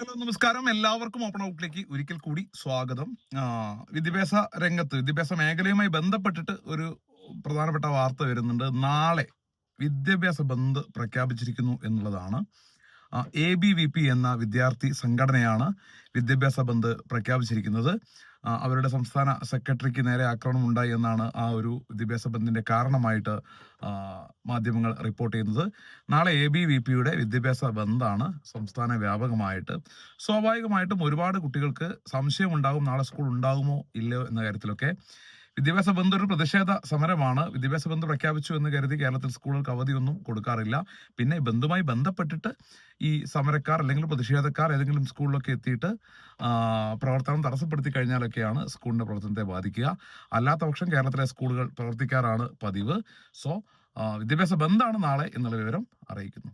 Hello നമസ്കാരം. എല്ലാവർക്കും open ഔട്ടിലേക്ക് ഒരിക്കൽ കൂടി സ്വാഗതം. വിദ്യാഭ്യാസ രംഗത്ത് വിദ്യാഭ്യാസ മേഖലയുമായി ബന്ധപ്പെട്ടിട്ട് ഒരു പ്രധാനപ്പെട്ട വാർത്ത വരുന്നുണ്ട്. നാളെ വിദ്യാഭ്യാസ ബന്ദ് പ്രഖ്യാപിച്ചിരിക്കുന്നു എന്നുള്ളതാണ്. എ ബി വി പി എന്ന വിദ്യാർത്ഥി സംഘടനയാണ് വിദ്യാഭ്യാസ ബന്ദ് പ്രഖ്യാപിച്ചിരിക്കുന്നത്. അവരുടെ സംസ്ഥാന സെക്രട്ടറിക്ക് നേരെ ആക്രമണം ഉണ്ടായി എന്നാണ് ആ ഒരു വിദ്യാഭ്യാസ ബന്ദിന്റെ കാരണമായിട്ട് മാധ്യമങ്ങൾ റിപ്പോർട്ട് ചെയ്യുന്നത്. നാളെ എ ബി വി പിയുടെ വിദ്യാഭ്യാസ ബന്ദാണ് സംസ്ഥാന വ്യാപകമായിട്ട്. സ്വാഭാവികമായിട്ടും ഒരുപാട് കുട്ടികൾക്ക് സംശയമുണ്ടാകും. നാളെ സ്കൂൾ ഉണ്ടാകുമോ ഇല്ലയോ എന്ന കാര്യത്തിലൊക്കെ വിദ്യാഭ്യാസ ബന്ധ ഒരു പ്രതിഷേധ സമരമാണ്. വിദ്യാഭ്യാസ ബന്ധം പ്രഖ്യാപിച്ചു എന്ന് കരുതി കേരളത്തിൽ സ്കൂളുകൾക്ക് അവധിയൊന്നും കൊടുക്കാറില്ല. പിന്നെ ബന്ധുമായി ബന്ധപ്പെട്ടിട്ട് ഈ സമരക്കാർ അല്ലെങ്കിൽ പ്രതിഷേധക്കാർ ഏതെങ്കിലും സ്കൂളിലൊക്കെ എത്തിയിട്ട് പ്രവർത്തനം തടസ്സപ്പെടുത്തി കഴിഞ്ഞാലൊക്കെയാണ് സ്കൂളിന്റെ പ്രവർത്തനത്തെ ബാധിക്കുക. അല്ലാത്ത പക്ഷം കേരളത്തിലെ സ്കൂളുകൾ പ്രവർത്തിക്കാറാണ് പതിവ്. സോ വിദ്യാഭ്യാസ ബന്ധാണ് നാളെ എന്നുള്ള വിവരം അറിയിക്കുന്നു.